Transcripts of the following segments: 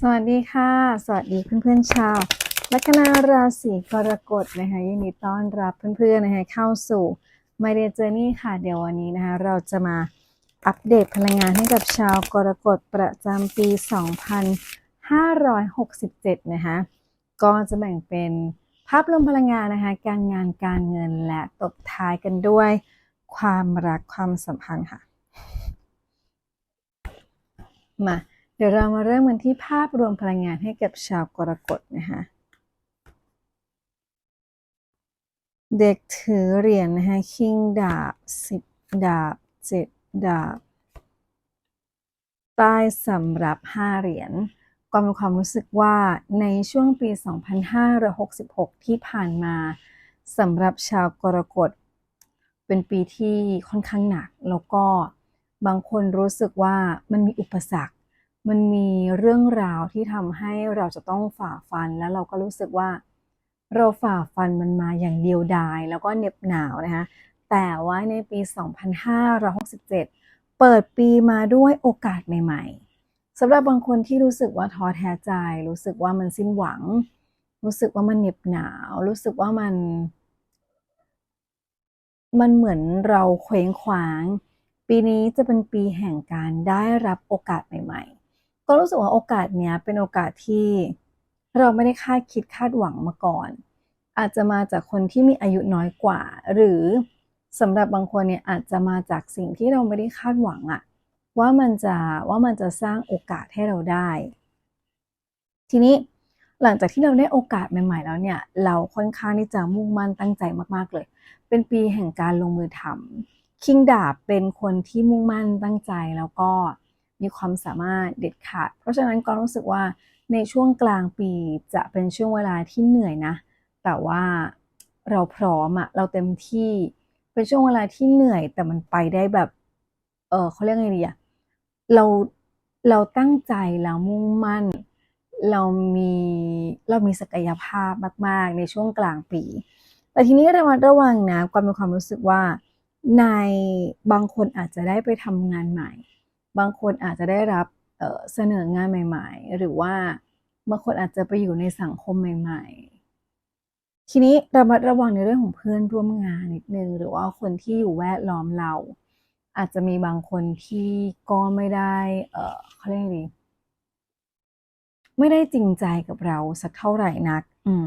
สวัสดีค่ะ สวัสดีเพื่อนๆชาวลัคนาราศีกรกฎนะคะยินดีต้อนรับเพื่อนๆนะคะเข้าสู่ My Day Journey ค่ะ เดี๋ยววันนี้นะคะเราจะมาอัปเดตพลังงานให้กับชาวกรกฎประจำปี 2567 นะคะก็จะแบ่งเป็นภาพรวมพลังงานนะคะการงานการเงินและตบท้ายกันด้วยความรักความสัมพันธ์ค่ะ มา ดี๋ยวเรามาเริ่มกันที่ภาพรวมพลังงานให้กับชาวกรกฎนะคะเด็กถือเหรียญนะคะคิงดาบสิบดาบเจ็ดดาบใต้สำหรับห้าเหรียญก็มีความรู้สึกว่าในช่วงปี 2566 ที่ผ่านมาสำหรับชาวกรกฎ เป็นปีที่ค่อนข้างหนัก แล้วก็บางคนรู้สึกว่ามันมีอุปสรรค มันมีเรื่องราวที่ทำให้เราจะต้องฝ่าฟันแล้วเราก็รู้สึกว่า เราฝ่าฟันมันมาอย่างเดียวดาย แล้วก็เหน็บหนาวนะคะแต่ว่าในปี 2567 เปิดปีมาด้วยโอกาสใหม่ ๆสำหรับบางคนที่รู้สึกว่าท้อแท้ใจ รู้สึกว่ามันสิ้นหวัง รู้สึกว่ามันเหน็บหนาว รู้สึกว่ามัน มันเหมือนเราเคว้งคว้าง ปีนี้จะเป็นปีแห่งการได้รับโอกาสใหม่ ๆ ก็รู้สึกว่าโอกาสเนี้ยเป็นโอกาสที่เราไม่ได้คาดคิดคาดหวังมาก่อน อาจจะมาจากคนที่มีอายุน้อยกว่า หรือสำหรับบางคนเนี่ยอาจจะมาจากสิ่งที่เราไม่ได้คาดหวังอะว่ามันจะว่ามันจะสร้างโอกาสให้เราได้ ทีนี้หลังจากที่เราได้โอกาสใหม่ ๆ แล้วเนี่ย เราค่อนข้างที่จะมุ่งมั่นตั้งใจมากๆเลย เป็นปีแห่งการลงมือทำคิงดาบเป็นคนที่มุ่งมั่นตั้งใจแล้วก็ มีความสามารถเด็ดขาด เพราะฉะนั้นก็รู้สึกว่าในช่วงกลางปีจะเป็นช่วงเวลาที่เหนื่อยนะ แต่ว่าเราพร้อมอะเราเต็มที่ เป็นช่วงเวลาที่เหนื่อย แต่มันไปได้แบบ เออเขาเรียกไงดีอะเราเราตั้งใจเรามุ่งมั่น เรามีเรามีศักยภาพมาก ๆ ในช่วงกลางปี แต่ทีนี้ระมัดระวังนะความมีความรู้สึกว่าในบางคนอาจจะได้ไปทำงานใหม่ บางคนอาจจะได้รับเเสนองานใหม่ ๆ หรือว่าบางคนอาจจะไปอยู่ในสังคมใหม่ ๆ ทีนี้ระมัดระวังในเรื่องของเพื่อนร่วมงานนิดนึงหรือว่าคนที่อยู่แวดล้อมเรา อาจจะมีบางคนที่ก็ไม่ได้ เออเขาเรียกไงดีไม่ได้จริงใจกับเราสักเท่าไหร่นัก อืม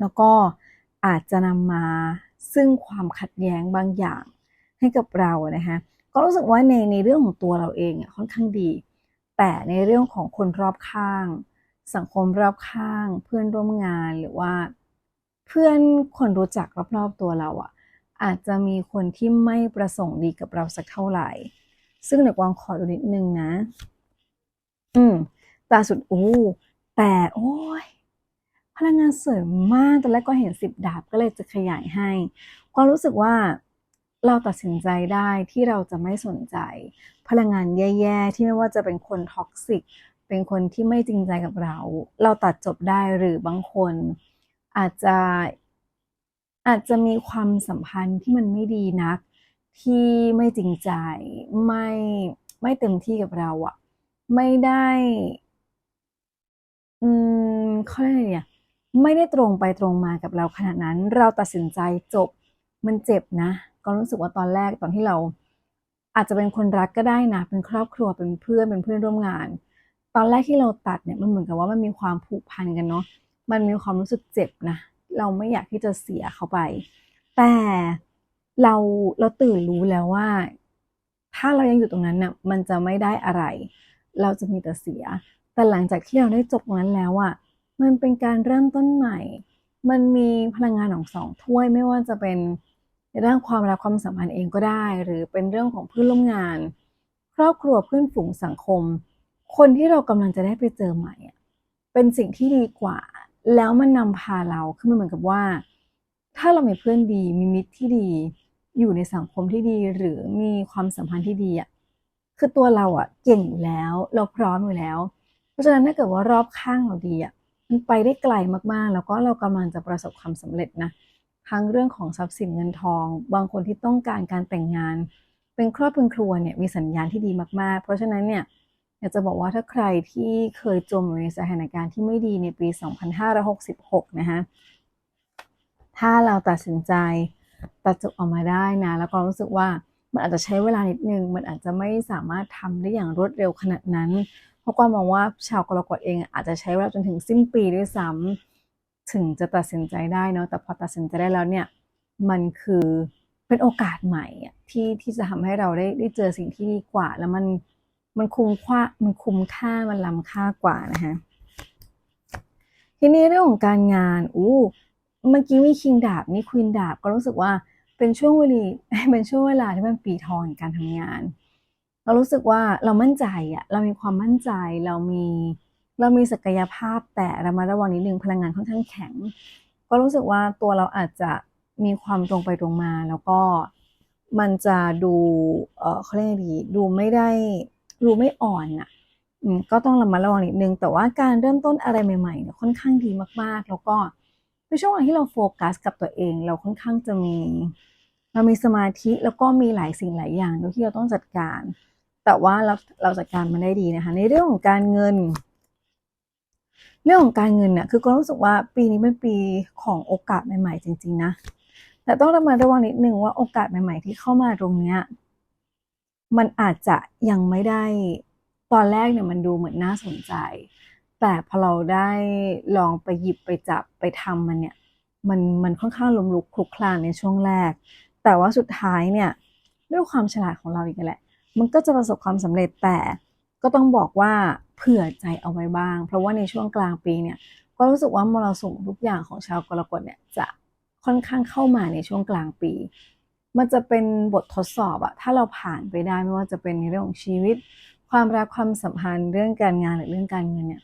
แล้วก็อาจจะนำมาซึ่งความขัดแย้งบางอย่างให้กับเรานะคะ ก็รู้สึกว่าในในเรื่องของตัวเราเองอะค่อนข้างดี แต่ในเรื่องของคนรอบข้าง สังคมรอบข้าง เพื่อนร่วมงานหรือว่า เพื่อนคนรู้จักรอบๆตัวเราอะ อาจจะมีคนที่ไม่ประสงค์ดีกับเราสักเท่าไหร่ ซึ่งเดี๋ยววางขอดูนิดนึงนะ อืมตาสุดอู้แต่โอ้ยพลังงานสวยมากตอนแรกก็เห็นสิบดาบก็เลยจะขยายให้ความรู้สึกว่า เราตัดสินใจได้ที่เราจะไม่สนใจ พลังงานแย่ๆ ที่ไม่ว่าจะเป็นคนท็อกซิกเป็นคนที่ไม่จริงใจกับเรา เราตัดจบได้หรือบางคน อาจจะอาจจะมีความสัมพันธ์ที่มันไม่ดีนัก ที่ไม่จริงใจไม่ไม่เต็มที่กับเราอะไม่ได้ อืมเขาเรียกอะไรเนี่ยไม่ได้ตรงไปตรงมากับเราขนาดนั้น เราตัดสินใจจบมันเจ็บนะ ก็รู้สึกว่าตอนแรกตอนที่เราอาจจะเป็นคนรักก็ได้นะ เป็นครอบครัวเป็นเพื่อนเป็นเพื่อนร่วมงาน ตอนแรกที่เราตัดเนี่ยมันเหมือนกับว่ามันมีความผูกพันกันเนาะมันมีความรู้สึกเจ็บนะเราไม่อยากที่จะเสียเขาไป แต่เราเราตื่นรู้แล้วว่า ถ้าเรายังอยู่ตรงนั้นน่ะมันจะไม่ได้อะไร เราจะมีแต่เสีย แต่หลังจากที่เราได้จบตรงนั้นแล้วอะมันเป็นการเริ่มต้นใหม่ มันมีพลังงานของสองถ้วยไม่ว่าจะเป็น ในเรื่องความรักความสัมพันธ์เองก็ได้ หรือเป็นเรื่องของเพื่อนร่วมงาน ครอบครัวเพื่อนฝูงสังคม คนที่เรากำลังจะได้ไปเจอใหม่เป็นสิ่งที่ดีกว่า แล้วมันนำพาเราขึ้นมาเหมือนกับว่า ถ้าเรามีเพื่อนดี มีมิตรที่ดี อยู่ในสังคมที่ดี หรือมีความสัมพันธ์ที่ดีอะคือตัวเราอะเก่งอยู่แล้ว เราพร้อมอยู่แล้ว เพราะฉะนั้นถ้าเกิดว่ารอบข้างเราดีอะมันไปได้ไกลมากๆ แล้วก็เรากำลังจะประสบความสำเร็จนะ ทั้งเรื่องของทรัพย์สินเงินทอง บางคนที่ต้องการการแต่งงาน เป็นครอบเป็นครัวเนี่ยมีสัญญาณที่ดีมากๆ เพราะฉะนั้นเนี่ยอยากจะบอกว่าถ้าใครที่เคยจมอยู่ในสถานการณ์ที่ไม่ดีในปี 2566 นะคะถ้าเราตัดสินใจตัดจบออกมาได้นะ แล้วก็รู้สึกว่ามันอาจจะใช้เวลานิดนึง มันอาจจะไม่สามารถทำได้อย่างรวดเร็วขนาดนั้น เพราะกวามองว่าชาวกรกฎเองอาจจะใช้เวลาจนถึงสิ้นปีด้วยซ้ำ ถึงจะตัดสินใจได้เนาะแต่พอตัดสินใจได้แล้วเนี่ยมันคือเป็นโอกาสใหม่ที่ที่จะทำให้เราได้ได้เจอสิ่งที่ดีกว่า แล้วมันมันคุ้มค่ามันคุ้มค่ามันล้ำค่ากว่านะคะทีนี้เรื่องของการงานอู้เมื่อกี้มีคิงดาบนี่ควีนดาบก็รู้สึกว่าเป็นช่วงเวลาเป็นช่วงเวลาที่มันปีทองการทำงาน เรารู้สึกว่าเรามั่นใจอะเรามีความมั่นใจเรามี เรามีศักยภาพแต่ระมัดระวังนิดนึงพลังงานค่อนข้างแข็ง ก็รู้สึกว่าตัวเราอาจจะมีความตรงไปตรงมา แล้วก็มันจะดูเออเขาเรียกไงดีดูไม่ได้ดูไม่อ่อนอะอืมก็ต้องระมัดระวังนิดนึง แต่ว่าการเริ่มต้นอะไรใหม่ๆเนี่ยค่อนข้างดีมากๆ แล้วก็เป็นช่วงเวลาที่เราโฟกัสกับตัวเอง เราค่อนข้างจะมีเรามีสมาธิแล้วก็มีหลายสิ่งหลายอย่างที่เราต้องจัดการ แต่ว่าเราเราจัดการมันได้ดีนะคะ ในเรื่องของการเงิน เรื่องของการเงินเนี่ยคือก็รู้สึกว่าปีนี้เป็นปีของโอกาสใหม่ๆ จริง ๆ นะ แต่ต้องระมัดระวังนิดนึงว่าโอกาสใหม่ ๆ ที่เข้ามาตรงเนี้ยมันอาจจะยังไม่ได้ตอนแรกเนี่ยมันดูเหมือนน่าสนใจ แต่พอเราได้ลองไปหยิบไปจับไปทำมันเนี่ยมันมันค่อนข้างลมลุกคลุกคลานในช่วงแรก แต่ว่าสุดท้ายเนี่ยด้วยความฉลาดของเราอีกแหละ มันก็จะประสบความสำเร็จแต่ ก็ต้องบอกว่าเผื่อใจเอาไว้บ้าง เพราะว่าในช่วงกลางปีเนี่ยก็รู้สึกว่ามรสุมทุกอย่างของชาวกรกฎเนี่ยจะค่อนข้างเข้ามาในช่วงกลางปี มันจะเป็นบททดสอบอะถ้าเราผ่านไปได้ไม่ว่าจะเป็นในเรื่องของชีวิต ความรักความสัมพันธ์เรื่องการงานหรือเรื่องการเงินเนี่ย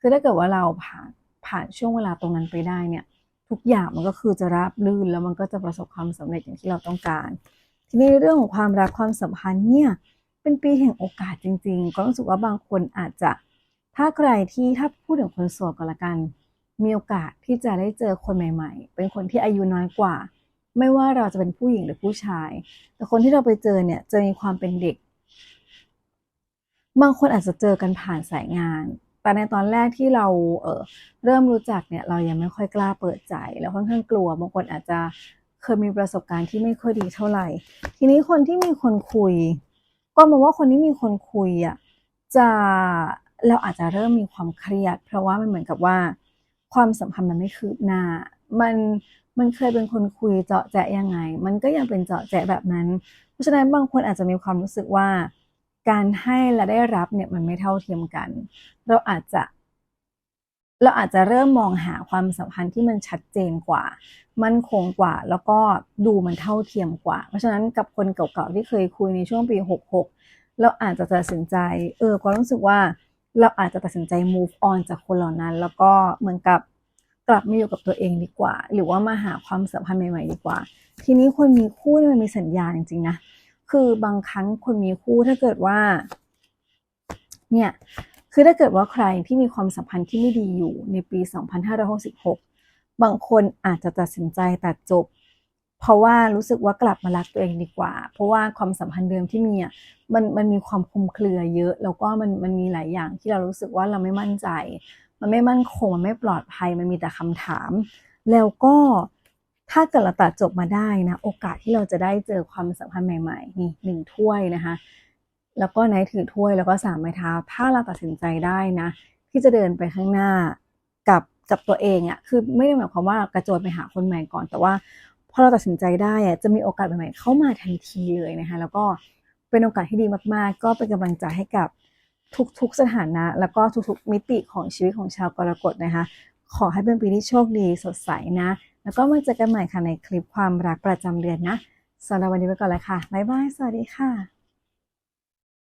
คือถ้าเกิดว่าเราผ่านผ่านช่วงเวลาตรงนั้นไปได้เนี่ยทุกอย่างมันก็คือจะราบรื่นแล้วมันก็จะประสบความสำเร็จอย่างที่เราต้องการ ทีนี้เรื่องของความรักความสัมพันธ์เนี่ย เป็นปีแห่งโอกาสจริง ๆ ก็รู้สึกว่าบางคนอาจจะถ้าใครที่ถ้าพูดถึงคนโสดก็แล้วกัน มีโอกาสที่จะได้เจอคนใหม่ ๆ เป็นคนที่อายุน้อยกว่า ไม่ว่าเราจะเป็นผู้หญิงหรือผู้ชาย แต่คนที่เราไปเจอเนี่ยจะมีความเป็นเด็ก บางคนอาจจะเจอกันผ่านสายงาน แต่ในตอนแรกที่เราเออเริ่มรู้จักเนี่ยเรายังไม่ค่อยกล้าเปิดใจ แล้วค่อนข้างกลัว บางคนอาจจะเคยมีประสบการณ์ที่ไม่ค่อยดีเท่าไหร่ ทีนี้คนที่มีคนคุย ก็มองว่าคนที่มีคนคุยอะจะเราอาจจะเริ่มมีความเครียด เพราะว่ามันเหมือนกับว่า ความสัมพันธ์มันไม่คืบหน้า มันมันเคยเป็นคนคุยเจาะแจะยังไง มันก็ยังเป็นเจาะแจะแบบนั้น เพราะฉะนั้นบางคนอาจจะมีความรู้สึกว่า การให้และได้รับเนี่ยมันไม่เท่าเทียมกัน เราอาจจะ เราอาจจะเริ่มมองหาความสัมพันธ์ที่มันชัดเจนกว่า มั่นคงกว่า แล้วก็ดูมันเท่าเทียมกว่า เพราะฉะนั้นกับคนเก่าๆที่เคยคุยในช่วงปี 66 เราอาจจะตัดสินใจ เออก็รู้สึกว่าเราอาจจะตัดสินใจ move on จากคนเหล่านั้น แล้วก็เหมือนกับกลับมาอยู่กับตัวเองดีกว่า หรือว่ามาหาความสัมพันธ์ใหม่ๆดีกว่า ทีนี้คนมีคู่มันมีสัญญาณจริงๆนะ คือบางครั้งคนมีคู่ถ้าเกิดว่า เนี่ย คือถ้าเกิดว่าใครที่มีความสัมพันธ์ที่ไม่ดีอยู่ในปี 2566 บางคนอาจจะตัดสินใจตัดจบ เพราะว่ารู้สึกว่ากลับมารักตัวเองดีกว่า เพราะว่าความสัมพันธ์เดิมที่มีอะมันมันมีความคลุมเครือเยอะ แล้วก็มันมันมีหลายอย่างที่เรารู้สึกว่าเราไม่มั่นใจ มันไม่มั่นคงมันไม่ปลอดภัยมันมีแต่คำถาม แล้วก็ถ้าเกิดเราตัดจบมาได้นะ โอกาสที่เราจะได้เจอความสัมพันธ์ใหม่ ๆ นี่หนึ่งถ้วยนะคะ แล้วก็ไนท์ถือถ้วยแล้วก็สามไม้เท้า ถ้าเราตัดสินใจได้นะ ที่จะเดินไปข้างหน้ากับกับตัวเองอะ่ะคือไม่ได้หมายความว่ากระโจนไปหาคนใหม่ก่อน แต่ว่าพอเราตัดสินใจได้อะจะมีโอกาสใหม่ๆเข้ามาทันทีเลยนะคะแล้วก็เป็นโอกาสที่ดีมากๆ ก็เป็นกำลังใจให้กับทุกๆสถานะ แล้วก็ทุกๆมิติของชีวิตของชาวกรกฎนะคะ ขอให้เป็นปีที่โชคดีสดใสนะ แล้วก็มาเจอกันใหม่ค่ะในคลิปความรักประจำเดือนนะสำหรับวันนี้ไปก่อนแล้วค่ะบ๊ายบายสวัสดีค่ะ